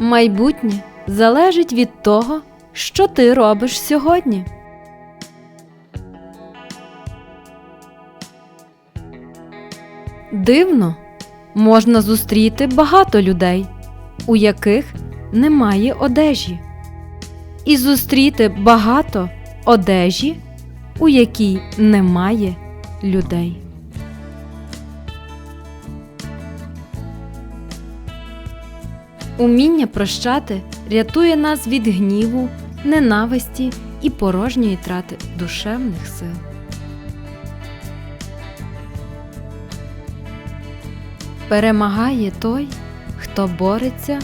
Майбутнє залежить від того, що ти робиш сьогодні. Дивно, можна зустріти багато людей, у яких немає одежі, і зустріти багато одежі, у якій немає людей. Уміння прощати рятує нас від гніву, ненависті і порожньої трати душевних сил. Перемагає той, хто бореться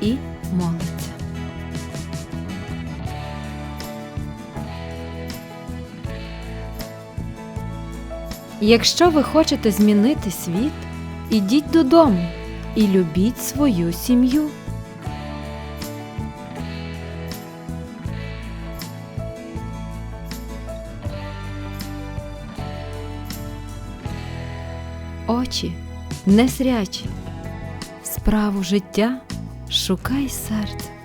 і молиться. Якщо ви хочете змінити світ, ідіть додому і любіть свою сім'ю. Очі незрячі, справу життя шукай серце.